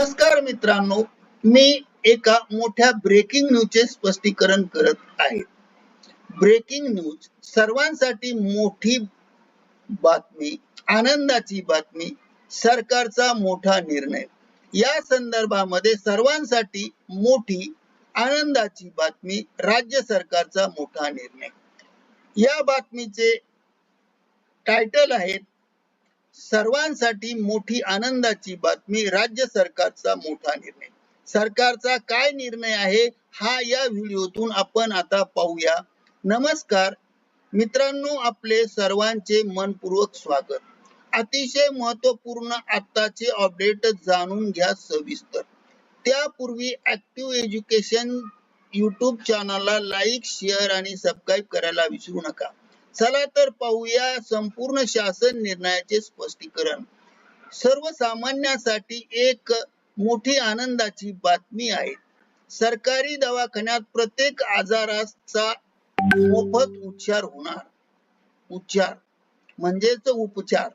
नमस्कार मित्रांनो मी एका मोठ्या ब्रेकिंग न्यूजचे स्पष्टीकरण करत आहे. ब्रेकिंग न्यूज सर्वांसाठी मोठी बातमी आनंदाची बातमी सरकारचा मोठा निर्णय. या संदर्भामध्ये सर्वांसाठी मोठी आनंदाची बातमी राज्य सरकारचा मोठा निर्णय. या बातमीचे टायटल आहेत सर्वांसाठी मोठी आनंदाची बातमी राज्य सरकारचा मोठा निर्णय. सरकारचा काय निर्णय आहे हा या व्हिडिओतून आपण आता पाहूया. नमस्कार. मित्रांनो आपले सर्वांचे मनपूर्वक स्वागत. अतिशय महत्त्वपूर्ण आत्ताचे अपडेट जाणून घ्या सविस्तर. त्यापूर्वी ऍक्टिव्ह एज्युकेशन युट्यूब चॅनलला लाईक शेअर आणि सबस्क्राईब करायला विसरू नका. चला तर पाहूया संपूर्ण शासन निर्णयाचे स्पष्टीकरण. सर्वसामान्यांसाठी एक मोठी आनंदाची बातमी आहे. सरकारी दवाखान्यात प्रत्येक आजाराचा मोफत उपचार होणार. उपचार म्हणजेच उपचार.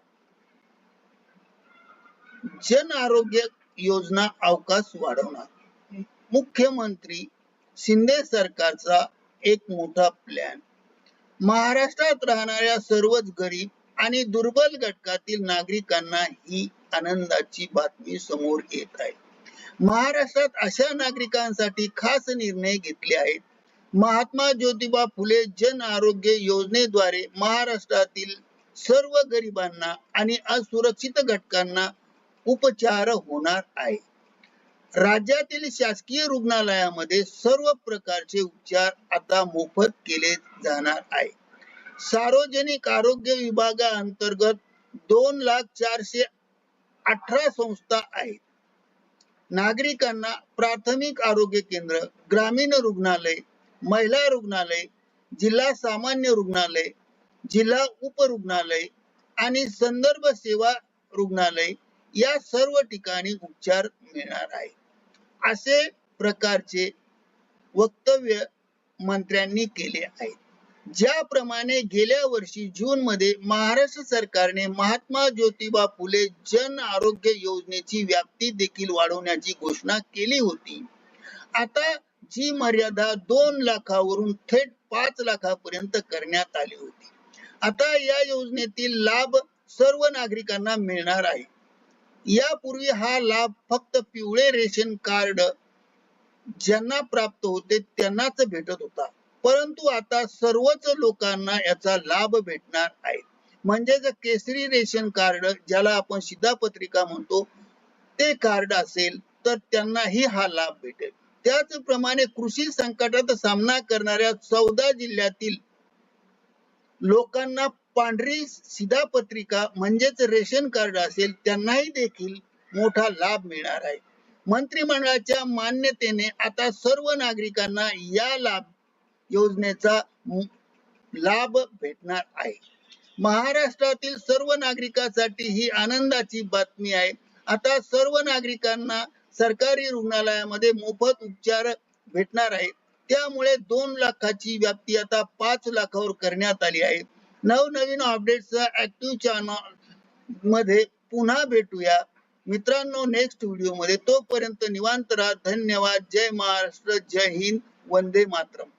जन आरोग्य योजना अवकाश वाढवणार. मुख्यमंत्री शिंदे सरकारचा एक मोठा प्लॅन महाराष्ट्रात राहणाऱ्या सर्वच गरीब आणि दुर्बल घटकातील नागरिकांना ही आनंदाची बातमी समोर येत आहे. महाराष्ट्रात अशा नागरिकांसाठी खास निर्णय घेतले आहेत. महात्मा ज्योतिबा फुले जन आरोग्य योजनेद्वारे महाराष्ट्रातील सर्व गरिबांना आणि असुरक्षित घटकांना उपचार होणार आहे राज्यातील शासकीय रुग्णालयामध्ये सर्व प्रकारचे उपचार आता मोफत केले जाणार आहे. सार्वजनिक आरोग्य विभागाअंतर्गत दोन लाख चारशे अठरा संस्था आहेत. नागरिकांना प्राथमिक आरोग्य केंद्र ग्रामीण रुग्णालय महिला रुग्णालय जिल्हा सामान्य रुग्णालय जिल्हा उपरुग्णालय आणि संदर्भ सेवा रुग्णालय या सर्व ठिकाणी उपचार मिळणार आहे असे प्रकारचे वक्तव्य मंत्र्यांनी केले आहे ज्याप्रमाणे गेल्या वर्षी जून मध्ये महाराष्ट्र सरकारने महात्मा ज्योतिबा फुले जन आरोग्य योजनेची व्याप्ती देखील वाढवण्याची घोषणा केली होती. आता जी मर्यादा दोन लाखावरून थेट पाच लाखापर्यंत करण्यात आली होती. आता या योजनेतील लाभ सर्व नागरिकांना मिळणार आहे. यापूर्वी हा लाभ फक्त पिवळे रेशन कार्ड ज्यांना प्राप्त होते त्यांनाच भेटत होता. परंतु आता सर्वच लोकांना याचा लाभ भेटणार आहे. म्हणजेच केसरी रेशन कार्ड ज्याला आपण शिधापत्रिका म्हणतो ते कार्ड असेल तर त्यांनाही हा लाभ भेटेल. त्याचप्रमाणे कृषी संकटात सामना करणाऱ्या चौदा जिल्ह्यातील लोकांना पांढरी शिधापत्रिका म्हणजेच रेशन कार्ड असेल त्यांनाही देखील मोठा लाभ मिळणार आहे. मंत्रिमंडळाच्या मान्यतेने आता सर्व नागरिकांना या लाभ योजनेचा लाभ भेटणार आहे. महाराष्ट्रातील सर्व नागरिकांसाठी ही आनंदाची बातमी आहे. आता सर्व नागरिकांना सरकारी रुग्णालयामध्ये मोफत उपचार भेटणार आहे त्यामुळे दोन लाखाची व्याप्ती आता पाच लाखावर करण्यात आली आहे. नवनवीन अपडेट्स ऍक्टिव्ह चॅनलमध्ये पुन्हा भेटूया. मित्रांनो नेक्स्ट व्हिडिओमध्ये तोपर्यंत निवांत राहा. धन्यवाद. जय महाराष्ट्र. जय हिंद. वंदे मातरम.